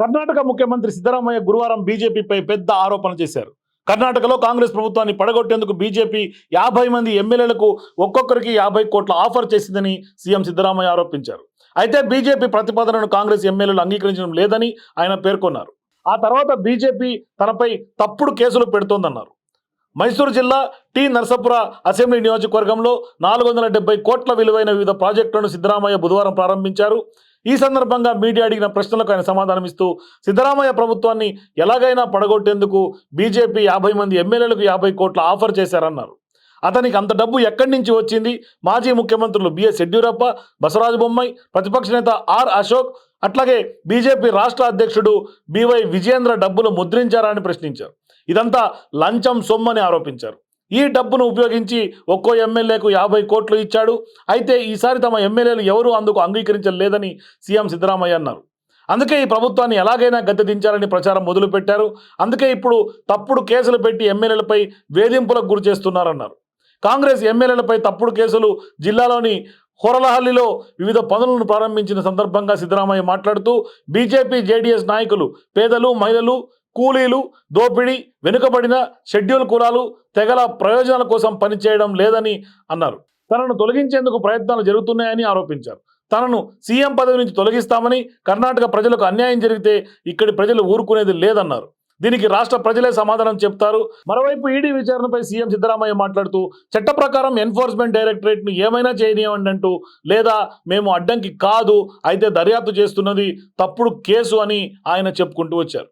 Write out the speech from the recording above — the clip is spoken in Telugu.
కర్ణాటక ముఖ్యమంత్రి సిద్ధరామయ్య గురువారం బీజేపీపై పెద్ద ఆరోపణ చేశారు. కర్ణాటకలో కాంగ్రెస్ ప్రభుత్వాన్ని పడగొట్టేందుకు బీజేపీ యాభై మంది ఎమ్మెల్యేలకు ఒక్కొక్కరికి యాభై కోట్ల ఆఫర్ చేసిందని సీఎం సిద్ధరామయ్య ఆరోపించారు. అయితే బీజేపీ ప్రతిపాదనను కాంగ్రెస్ ఎమ్మెల్యేలు అంగీకరించడం లేదని ఆయన పేర్కొన్నారు. ఆ తర్వాత బీజేపీ తనపై తప్పుడు కేసులు పెడుతోందన్నారు. మైసూరు జిల్లా టి నరసపుర అసెంబ్లీ నియోజకవర్గంలో నాలుగు వందల డెబ్బై కోట్ల విలువైన వివిధ ప్రాజెక్టులను సిద్ధరామయ్య బుధవారం ప్రారంభించారు. ఈ సందర్భంగా మీడియా అడిగిన ప్రశ్నలకు ఆయన సమాధానమిస్తూ సిద్ధరామయ్య ప్రభుత్వాన్ని ఎలాగైనా పడగొట్టేందుకు బీజేపీ యాభై మంది ఎమ్మెల్యేలకు యాభై కోట్ల ఆఫర్ చేశారన్నారు. అతనికి అంత డబ్బు ఎక్కడి నుంచి వచ్చింది? మాజీ ముఖ్యమంత్రులు బిఎస్ యడ్యూరప్ప బసవరాజ బొమ్మాయి ప్రతిపక్ష నేత ఆర్ అశోక్ అట్లాగే బీజేపీ రాష్ట్ర అధ్యక్షుడు బివై విజేంద్ర డబ్బులు ముద్రించారని ప్రశ్నించారు. ఇదంతా లంచం సొమ్మని ఆరోపించారు. ఈ డబ్బును ఉపయోగించి ఒక్కో ఎమ్మెల్యేకు యాభై కోట్లు ఇచ్చాడు. అయితే ఈసారి తమ ఎమ్మెల్యేలు ఎవరూ అందుకు అంగీకరించలేదని సీఎం సిద్ధరామయ్య అన్నారు. అందుకే ఈ ప్రభుత్వాన్ని ఎలాగైనా గద్దె దించాలని ప్రచారం మొదలుపెట్టారు. అందుకే ఇప్పుడు తప్పుడు కేసులు పెట్టి ఎమ్మెల్యేలపై వేధింపులకు గురి చేస్తున్నారన్నారు. కాంగ్రెస్ ఎమ్మెల్యేలపై తప్పుడు కేసులు జిల్లాలోని హొరలహల్లిలో వివిధ పనులను ప్రారంభించిన సందర్భంగా సిద్ధరామయ్య మాట్లాడుతూ బీజేపీ జేడీఎస్ నాయకులు పేదలు మహిళలు కూలీలు దోపిడీ వెనుకబడిన షెడ్యూల్ కులాలు తెగల ప్రయోజనాల కోసం పనిచేయడం లేదని అన్నారు. తనను తొలగించేందుకు ప్రయత్నాలు జరుగుతున్నాయని ఆరోపించారు. తనను సీఎం పదవి నుంచి తొలగిస్తామని కర్ణాటక ప్రజలకు అన్యాయం జరిగితే ఇక్కడి ప్రజలు ఊరుకునేది లేదన్నారు. దీనికి రాష్ట్ర ప్రజలే సమాధానం చెప్తారు. మరోవైపు ఈడీ విచారణపై సీఎం సిద్ధరామయ్య మాట్లాడుతూ చట్ట ప్రకారం ఎన్ఫోర్స్మెంట్ డైరెక్టరేట్ను ఏమైనా చేయనివ్వండి అంటూ లేదా మేము అడ్డంకి కాదు అయితే దర్యాప్తు చేస్తున్నది తప్పుడు కేసు అని ఆయన చెప్పుకుంటూ వచ్చారు.